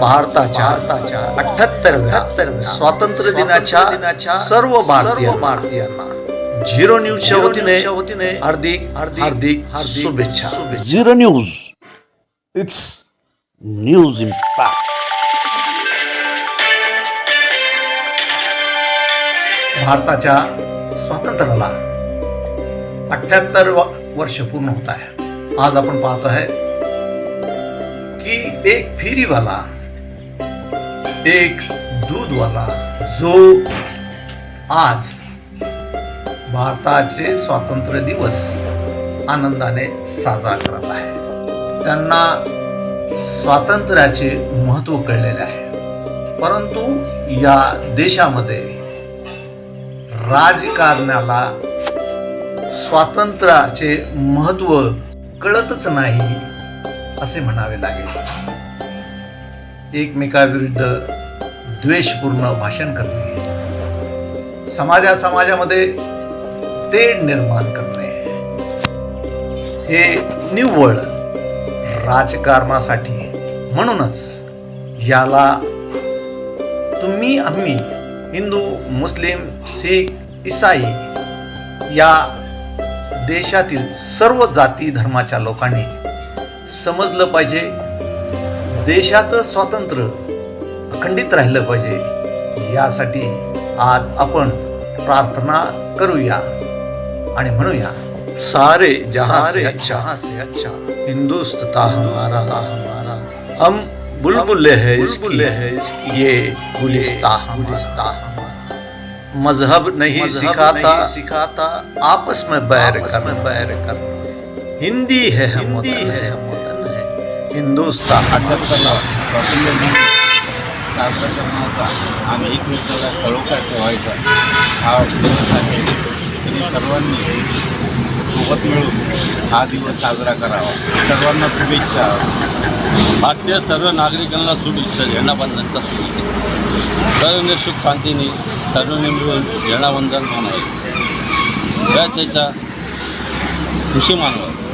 भारताच्या अठ्याहत्तरव्या स्वातंत्र्य दिनाच्या सर्व भारतीय भारतीयांना झिरो न्यूजच्या वतीने वतीने हार्दिक हार्दिक हार्दिक हार्दिक शुभेच्छा News. It's news impact. भारताच्या स्वातंत्र्याला अठ्याहत्तर वर्ष पूर्ण होत आहे आज आपण पाहतो आहे की एक फेरीवाला एक दूधवाला जो आज भारताचे स्वातंत्र्य दिवस आनंदाने साजरा करत आहे. त्यांना स्वातंत्र्याचे महत्त्व कळलेले आहे. परंतु या देशामध्ये राजकारणाला स्वातंत्र्याचे महत्त्व कळतच नाही असे म्हणावे लागेल. एकमेकाविरुद्ध द्वेषपूर्ण भाषण करणे. समाजा समाजामध्ये तेढ निर्माण करणे. हे निव्वळ राजकारणासाठी. म्हणूनच याला तुम्ही आम्ही हिंदू मुस्लिम शीख इसाई या देशातील सर्व जाती धर्माच्या लोकांनी समजलं पाहिजे. देशाचं स्वातंत्र्य अखंडित राहिलं पाहिजे. यासाठी आज आपण प्रार्थना करूया आणि म्हणूया सारे जहां से अच्छा. से अच्छा. हिंदुस्ता हमारा. हमारा. हम बुलबुल है बुलबुल है ये गुलिस्ता गुलिस्ता मजहब नहीं सिखाता. सिखाता. आपस में बैर कर बैर कर हिंदी है हिंदी है हम वतन है. हिंदुस्तान. साजरा करण्याचा आणि एकमेकाला खरोखर ठेवायचा हा दिवस आहे. तरी सर्वांनी सोबत मिळून हा दिवस साजरा करावा. सर्वांना शुभेच्छा. भारतीय सर्व नागरिकांना शुभेच्छा झेंडाबंधनचा शुभेच्छा. सर्वांनी सुख शांतीने सर्वांनी मिळून झेंडाबंधन मानावे या त्याचा खुशी मानवा.